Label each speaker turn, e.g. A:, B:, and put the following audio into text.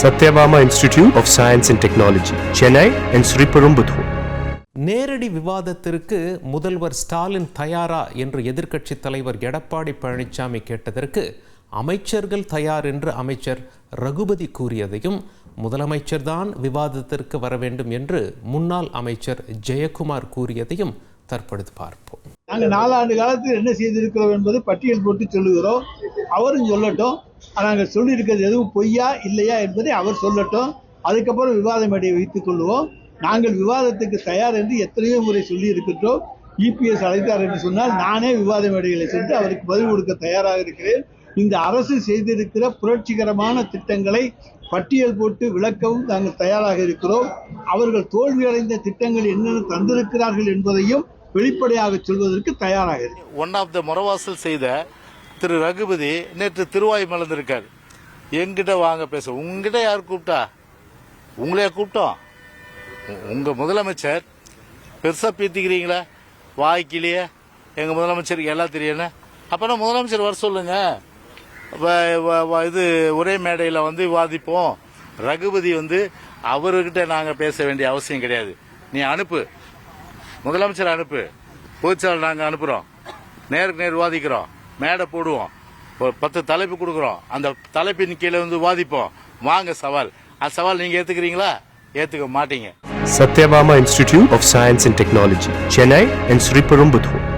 A: Sathyabama institute of science and technology Chennai and Sriperumbudur
B: நேரடி விவாதத்திற்கு முதல்வர் ஸ்டாலின் தயாரா என்று எதிர்க்கட்சி தலைவர் எடப்பாடி பழனிசாமி கேட்டதற்கு அமைச்சர்கள் தயார் என்று அமைச்சர் ரகுபதி கூறியதையும் முதலமைச்சர்தான் விவாதத்திற்கு வர வேண்டும் என்று முன்னாள் அமைச்சர் ஜெயக்குமார் கூறியதையும் தற்பொழுது பார்ப்போம்.
C: நாங்கள் நாலாண்டு காலத்தில் என்ன செய்திருக்கிறோம் என்பது பட்டியல் போட்டு சொல்லுகிறோம். அவரும் சொல்லட்டும். நாங்கள் சொல்லியிருக்கிறது எதுவும் பொய்யா இல்லையா என்பதை அவர் சொல்லட்டும். அதுக்கப்புறம் விவாத மேடையை வைத்துக் கொள்வோம். நாங்கள் விவாதத்துக்கு தயார் என்று எத்தனையோ முறை சொல்லி இருக்கின்றோம் இபிஎஸ் அழைத்தார் என்று சொன்னால் நானே விவாத மேடைகளை சென்று அவருக்கு பதில் கொடுக்க தயாராக இருக்கிறேன். இந்த அரசு செய்திருக்கிற புரட்சிகரமான திட்டங்களை பட்டியல் போட்டு விளக்கவும் நாங்கள் தயாராக இருக்கிறோம். அவர்கள் தோல்வியடைந்த திட்டங்கள் என்னென்ன தந்திருக்கிறார்கள் என்பதையும் வெளிப்படையாக சொல்வதற்கு தயாராக
D: ஒன் ஆஃப் த முறவாசல் செய்த திரு ரகுபதி நேற்று திருவாய் மலர்ந்திருக்கார். எங்கிட்ட வாங்க பேச. உங்ககிட்ட யார் கூப்பிட்டா? உங்களையா கூப்பிட்டோம்? உங்க முதலமைச்சர். பெருசா பீத்திக்கிறீங்களா? வாய்க்கிலேயே எங்க முதலமைச்சருக்கு எல்லாம் தெரியணும் அப்பனா முதலமைச்சர் வர சொல்லுங்க. வ- வ- வ- இது ஒரே மேடையில் வந்து விவாதிப்போம். ரகுபதி வந்து அவர்கிட்ட நாங்கள் பேச வேண்டிய அவசியம் கிடையாது. நீ அனுப்பு. முதலமைச்சர் அனுப்பு. பொதுச்செயலாளர் நாங்கள் அனுப்புறோம். நேருக்கு நேர் விவாதிக்கிறோம். மேடை போடுவோம். ஒரு பத்து தலைப்பு கொடுக்குறோம். அந்த தலைப்பின் கீழே வந்து விவாதிப்போம். வாங்க சவால். அந்த சவால் நீங்க ஏத்துக்கிறீங்களா? ஏத்துக்க மாட்டீங்க.
A: Satyabama Institute of Science and Technology, Chennai and Sriperumbudur.